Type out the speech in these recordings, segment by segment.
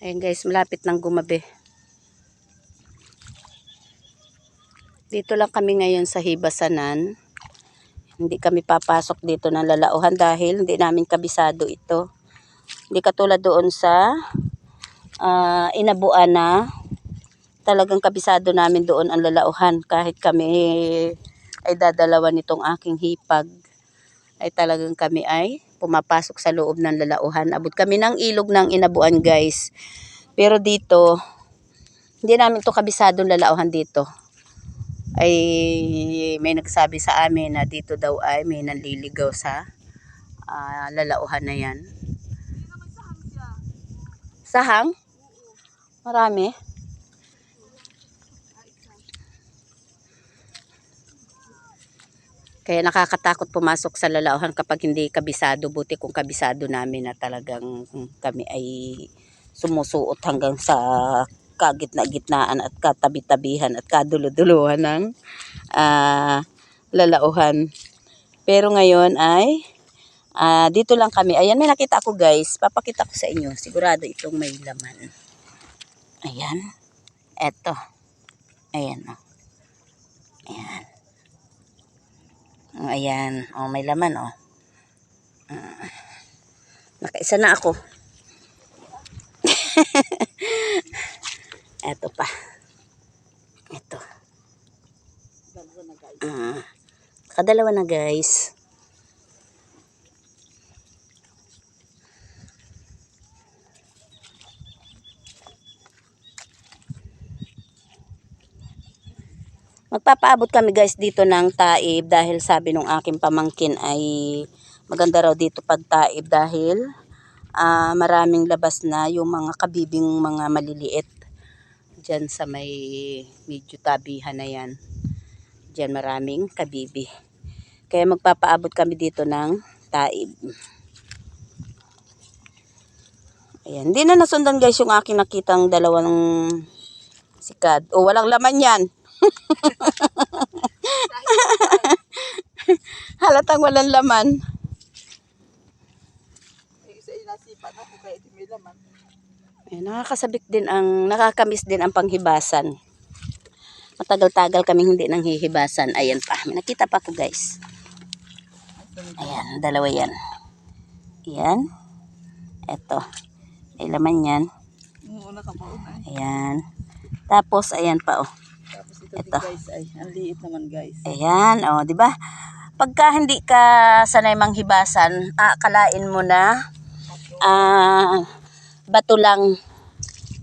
Ayan guys, malapit ng gumabi. Dito lang kami ngayon sa Hibasanan. Hindi kami papasok dito ng lalauhan dahil hindi namin kabisado ito. Hindi katulad doon sa ah, inabuan na talagang kabisado namin doon ang lalauhan. Kahit kami ay dadalawa nitong aking hipag ay talagang kami ay pumapasok sa loob ng lalauhan. Abot kami ng ilog ng inabuan guys. Pero dito, hindi namin to kabisado lalauhan dito. Ay may nagsabi sa amin na dito daw ay may nanliligaw sa ah, lalauhan na yan. Sahang? Marami. Kaya nakakatakot pumasok sa lalauhan kapag hindi kabisado. Buti kung kabisado namin na talagang kami ay sumusuot hanggang sa kagitna-gitnaan at katabi-tabihan at kaduluduluhan ng ah, lalauhan. Pero ngayon ay ah, dito lang kami. Ayan, may nakita ako guys. Papakita ko sa inyo. Sigurado itong may laman. Ayan. Eto. Ayan o. Ayan. Oh, ayan. Oh, may laman oh. Ah. nakaisa na ako. Eto pa. Eto. Ah. kadalawa na guys. Magpapaabot kami guys dito ng taib dahil sabi nung aking pamangkin ay maganda raw dito pag taib dahil ah, maraming labas na yung mga kabibing mga maliliit dyan sa may medyo tabihan na yan. Dyan maraming kabibi. Kaya magpapaabot kami dito ng taib. Ayan. Hindi na nasundan guys yung aking nakitang dalawang sikad. O walang laman yan. Halatang walang laman. Ito. Ayan, nakakasabik din ang, nakakamiss din ang panghibasan. Matagal-tagal kaming hindi nang hihibasan. Ayan pa. May nakita pa ako guys. Ayan, dalawa yan. Ayan. Eto. May laman yan. Ay. Ayan. Tapos, ayan pa oh. Ito, guys ay. Ang liit naman guys. Ayan, oh, 'di ba? Pagka hindi ka sanay manghibasan, akalain mo na ah bato lang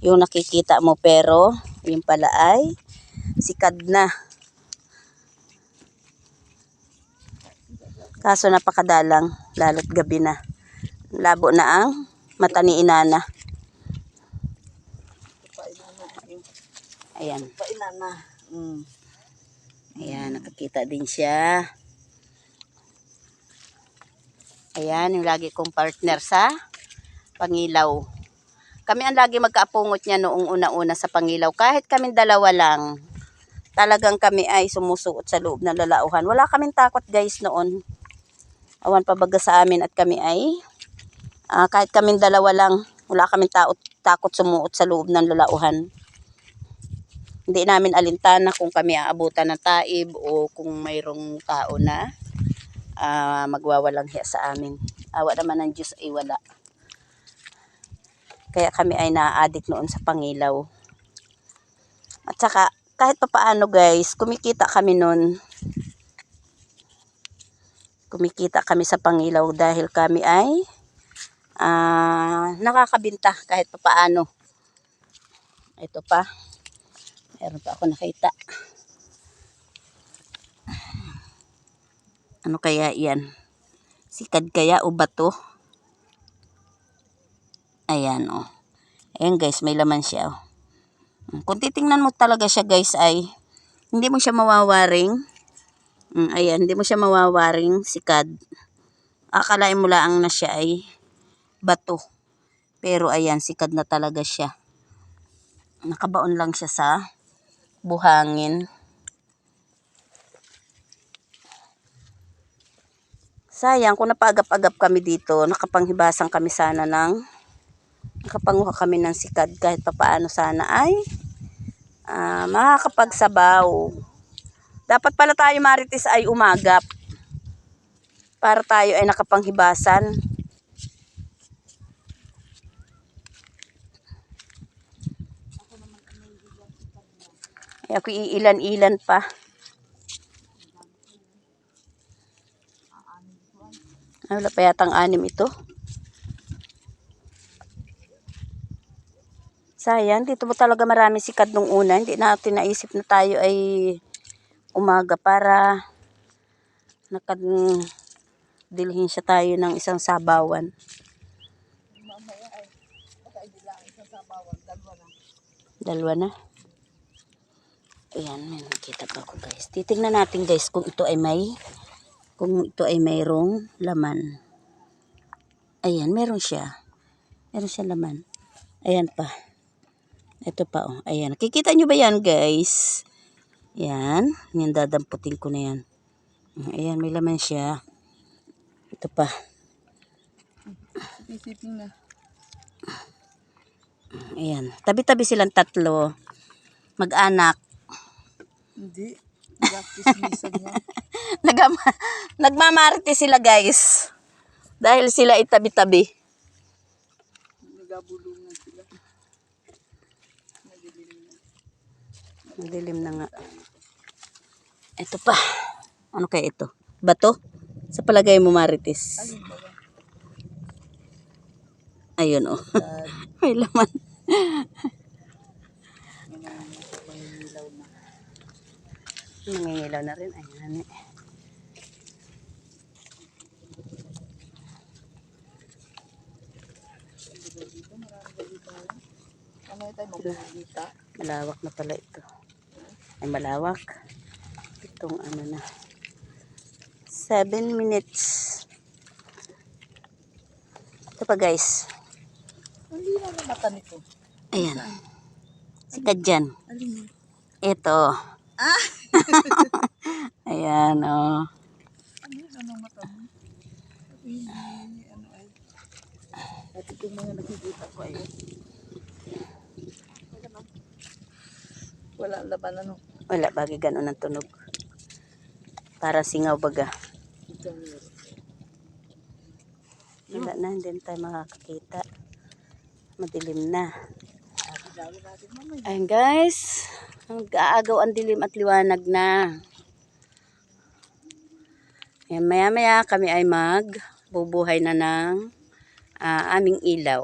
yung nakikita mo pero yung pala ay sikad na. Kaso napakadalang, lalo't gabi na. Labo na ang mata ni inana. Ayan. Painan na. Mm. Ayan, nakakita din siya. Ayan, yung lagi kong partner sa Pangilaw. Kami ang lagi magkaapungot niya noong una-una sa Pangilaw. Kahit kaming dalawa lang, talagang kami ay sumusuot sa loob ng lalauhan. Wala kaming takot guys noon. Awan pabaga sa amin at kami ay ah, kahit kaming dalawa lang, wala kaming taot, takot sumuot sa loob ng lalauhan. Hindi namin alintana kung kami aabutan ng taib o kung mayroong tao na ah, magwawalang hiya sa amin. Awa naman ng Diyos ay wala. Kaya kami ay na-addict noon sa pangilaw. At saka, kahit papaano guys, kumikita kami noon. Kumikita kami sa pangilaw dahil kami ay ah, nakakabinta kahit papaano. Ito pa. Meron pa ako nakita. Ano kaya yan? Sikad kaya o bato? Ayan o. Oh. Ayan guys, may laman siya oh. Kung titingnan mo talaga siya guys ay hindi mo siya mawawaring. Mm, ayan, hindi mo siya mawawaring sikad. Akalain mo lang na siya ay bato. Pero ayan, sikad na talaga siya. Nakabaon lang siya sa buhangin. Sayang, kung napagap-agap kami dito, nakapanghibasan kami sana ng Nakapanguha kami ng sikad kahit papaano sana ay ah, makakapagsabaw. Dapat pala tayo marites ay umagap para tayo ay nakapanghibasan. Ay, ako iilan-ilan pa. Ay, wala pa yatang anim ito. Sayang, dito mo talaga marami sikad nung una. Hindi natin naisip na tayo ay umaga para nakadilhin siya tayo ng isang sabawan. Mamaya ay, baka isang sabawan, dalawa na. Dalawa na. Ayan, may nakita pa ako guys. Titingnan natin guys kung ito ay may kung ito ay mayroong laman. Ayan, meron siya. Meron siya laman. Ayan pa. Ito pa oh. Ayan. Nakikita nyo ba yan guys? Yan. Yan dadamputin ko na yan. Ayan, may laman siya. Ito pa. Isipin na. Ayan. Tabi-tabi silang tatlo. Mag-anak. Hindi. Nagama, nagmamarite sila guys. Dahil sila ay tabi-tabi. Nagabulungan sila. Nadilim na. Madilim na nga. Ito pa. Ano kaya ito? Bato? Sa palagay mo marites. Ayun oh. May laman. may nilaw na. Nangingilaw na rin. Ayan. Ano tayo magpapagita? Malawak na pala ito. Ay malawak. Itong ano na. 7 minutes. Ito pa guys. Hindi na mata nito. Ayan. Sikat dyan. Ito. Ah! Ayan, oh. Ano yun? Anong mata mo? Ano ay. At itong mga nakikita ko ay. Wala laban ano. Wala, bagay ganun ang tunog. Para singaw baga. Wala na, hindi na tayo makakakita. Madilim na. Ayan guys, nag-aagaw ang dilim at liwanag na. Ayan, maya maya kami ay mag bubuhay na ng ah, aming ilaw.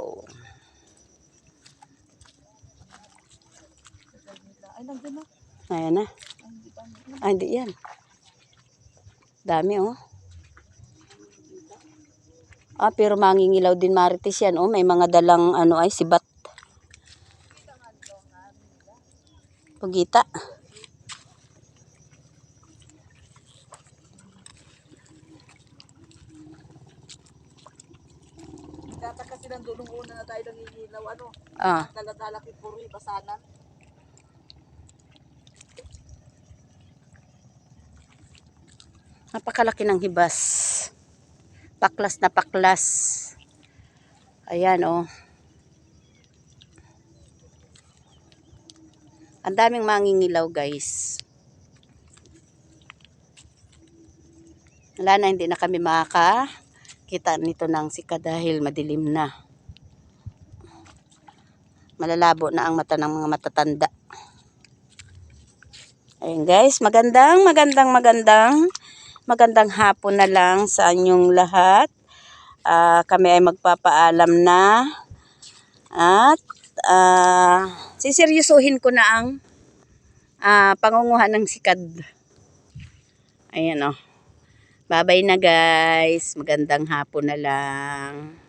Ayan na. Ay, hindi pa. Ah, hindi yan. Dami oh. Ah, pero mangingilaw din marites yan oh. May mga dalang ano ay sibat. Pugita. Nagtataka silang doon nung una na tayo nangingilaw. Ano? Ah, Dala-dala kay Puri, basanan. napakalaki ng hibas. Paklas na paklas. Ayan oh. Ang daming mangingilaw guys. Wala na, hindi na kami makakita nito ng sika dahil madilim na. Malalabo na ang mata ng mga matatanda. Ayun guys, magandang, magandang, magandang, magandang hapon na lang sa inyong lahat. Ah, kami ay magpapaalam na at ah, siseryosuhin ko na ang ah, pangunguha ng sikad. Ayan o. Bye-bye na guys. Magandang hapon na lang.